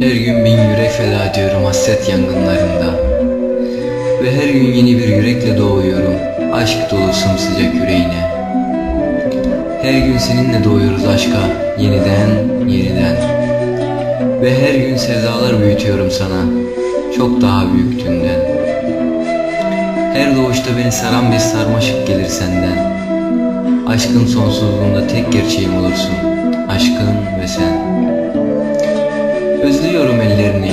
Her gün bin yürek feda ediyorum hasret yangınlarında. Ve her gün yeni bir yürekle doğuyorum Aşk dolu sımsıcak yüreğine. Her gün seninle doğuyoruz aşka Yeniden, yeniden. Ve her gün sevdalar büyütüyorum sana Çok daha büyüktüğünden. Her doğuşta beni saran bir sarmaşık gelir senden. Aşkın sonsuzluğunda tek gerçeğim olursun Aşkın ve sen Özlüyorum ellerini,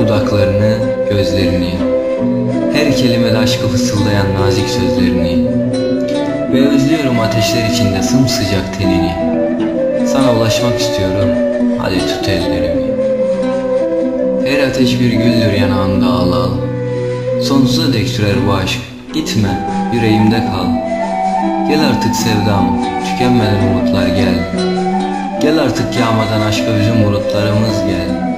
dudaklarını, gözlerini. Her kelimede aşkı fısıldayan nazik sözlerini. Ve özlüyorum ateşler içinde sımsıcak tenini. Sana ulaşmak istiyorum, hadi tut ellerimi. Her ateş bir güldür yanağında al al. Sonsuza dek sürer bu aşk, gitme, yüreğimde kal. Gel artık sevdam, tükenmeden umutlar gel. Gel artık yağmadan aşka bizim bulutlarımız gel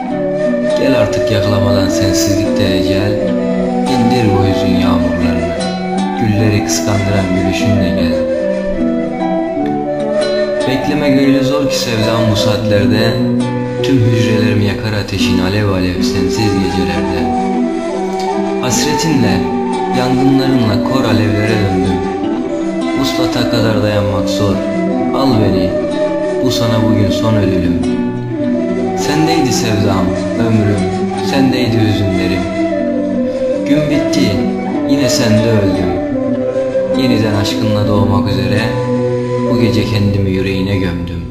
Gel artık yakalamadan sensizlikte ecel İndir bu hüzün yağmurlarını. Gülleri kıskandıran gülüşünle gel. Bekleme öyle zor ki sevdam bu saatlerde. Tüm hücrelerimi yakar ateşin alev alev sensiz gecelerde. Hasretinle, yangınlarınla kor alevlere döndüm. Uslata kadar dayanmak zor. Al beni, bu sana bugün son ödülüm Sevdam, ömrüm, sendeydi hüzünlerim Gün bitti, yine sende öldüm Yeniden aşkınla doğmak üzere Bu gece kendimi yüreğine gömdüm.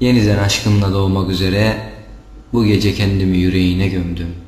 Yeniden aşkınla doğmak üzere Bu gece kendimi yüreğine gömdüm